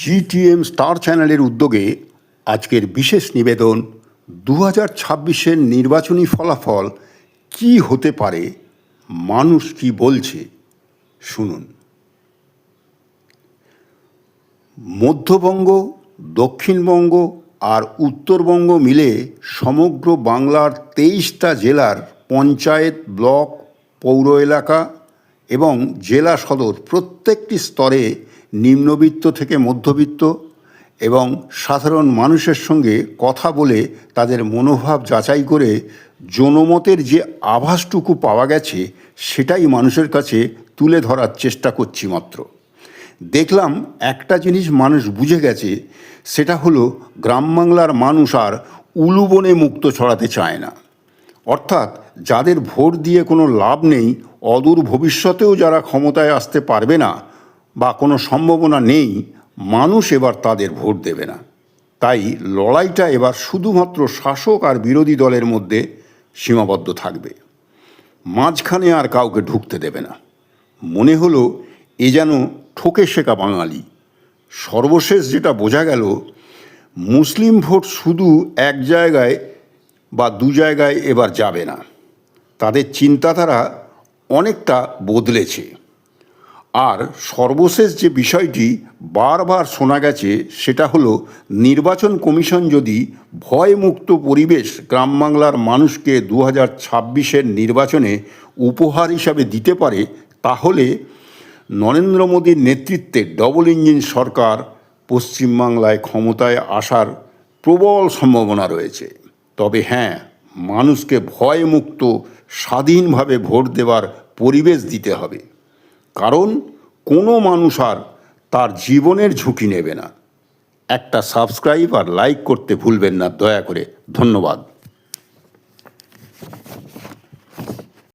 GTM star চ্যানেলের উদ্যোগে আজকের বিশেষ নিবেদন দু হাজার ছাব্বিশের নির্বাচনী ফলাফল কী হতে পারে, মানুষ কি বলছে, শুনুন। মধ্যবঙ্গ, দক্ষিণবঙ্গ আর উত্তরবঙ্গ মিলে সমগ্র বাংলার তেইশটা জেলার পঞ্চায়েত ব্লক, পৌর এলাকা এবং জেলা সদর প্রত্যেকটি স্তরে নিম্নবিত্ত থেকে মধ্যবিত্ত এবং সাধারণ মানুষের সঙ্গে কথা বলে তাদের মনোভাব যাচাই করে জনমতের যে আভাসটুকু পাওয়া গেছে সেটাই মানুষের কাছে তুলে ধরার চেষ্টা করছি মাত্র। দেখলাম একটা জিনিস মানুষ বুঝে গেছে, সেটা হলো গ্রাম বাংলার মানুষ আর উলুবনে মুক্ত ছড়াতে চায় না। অর্থাৎ যাদের ভোট দিয়ে কোনো লাভ নেই, অদূর ভবিষ্যতেও যারা ক্ষমতায় আসতে পারবে না বা কোনো সম্ভাবনা নেই, মানুষ এবার তাদের ভোট দেবে না। তাই লড়াইটা এবার শুধুমাত্র শাসক আর বিরোধী দলের মধ্যে সীমাবদ্ধ থাকবে। মাঝখানে আর কাউকে ঢুকতে দেবে না। মনে হলো এ যেন ঠকে শেখা বাঙালি। সর্বশেষ যেটা বোঝা গেল, মুসলিম ভোট শুধু এক জায়গায় বা দু জায়গায় এবার যাবে না। তাদের চিন্তাধারা অনেকটা বদলেছে। আর সর্বশেষ যে বিষয়টি বারবার শোনা গেছে, সেটা হলো নির্বাচন কমিশন যদি ভয়মুক্ত পরিবেশ গ্রাম বাংলার মানুষকে দু হাজার ছাব্বিশের নির্বাচনে উপহার হিসাবে দিতে পারে, তাহলে নরেন্দ্র মোদীর নেতৃত্বে ডবল ইঞ্জিন সরকার পশ্চিমবাংলায় ক্ষমতায় আসার প্রবল সম্ভাবনা রয়েছে। তবে হ্যাঁ মানুষকে ভয়মুক্ত স্বাধীনভাবে ভোট দেওয়ার পরিবেশ দিতে হবে। কারণ কোনো মানুষ আর তার জীবনের ঝুঁকি নেবে না। একটা সাবস্ক্রাইব আর লাইক করতে ভুলবেন না, দয়া করে। ধন্যবাদ।